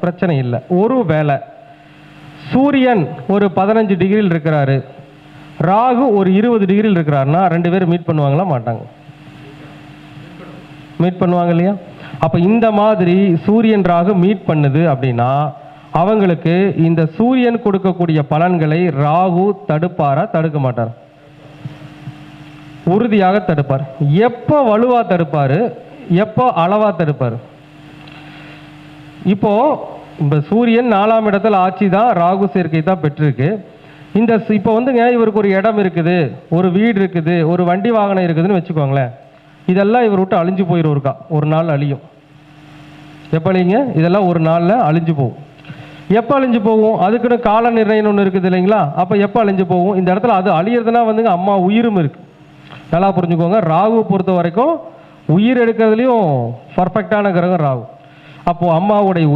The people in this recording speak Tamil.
பிரச்சனை இல்லை ஒரு வேலை சூரியன் ஒரு பதினஞ்சு டிகிரியில் இருக்கிறாரு. ராகு ஒரு இருபது டிகிரியில் இருக்கிறாருன்னா ரெண்டு பேரும் மீட் பண்ணுவாங்களா? மாட்டாங்க. மீட் பண்ணுவாங்க இல்லையா? அப்போ இந்த மாதிரி சூரியன் ராகு மீட் பண்ணுது அப்படின்னா அவங்களுக்கு இந்த சூரியன் கொடுக்கக்கூடிய பலன்களை ராகு தடுப்பாரா? தடுக்க மாட்டார்? உறுதியாக தடுப்பார். எப்போ வலுவா தடுப்பார்? எப்போ அளவா தடுப்பார்? இப்போ இந்த சூரியன் நாலாம் இடத்துல ஆட்சி தான் ராகு சேர்க்கை தான் பெற்றிருக்கு. இந்த ஸ்- இப்போ வந்துங்க இவருக்கு ஒரு இடம் இருக்குது ஒரு வீடு இருக்குது ஒரு வண்டி வாகனம் இருக்குதுன்னு வச்சுக்கோங்களேன். இதெல்லாம் இவர் விட்டு அழிஞ்சு போயிடும் இருக்கா ஒரு நாள் அழியும். எப்போ அழிங்க இதெல்லாம் ஒரு நாளில் அழிஞ்சு போகும். எப்போ அழிஞ்சு போகும்? அதுக்குன்னு கால நிர்ணயம் ஒன்று இருக்குது இல்லைங்களா? அப்போ எப்போ அழிஞ்சு போகும்? இந்த இடத்துல அது அழியிறதுனா வந்துங்க அம்மா உயிரும் இருக்கு. நல்லா புரிஞ்சுக்கோங்க. ராகு பொறுத்த வரைக்கும் உயிர் எடுக்கிறதுலையும் பர்ஃபெக்டான கிரகம் ராகு. அப்போ அம்மாவுடைய உயிர்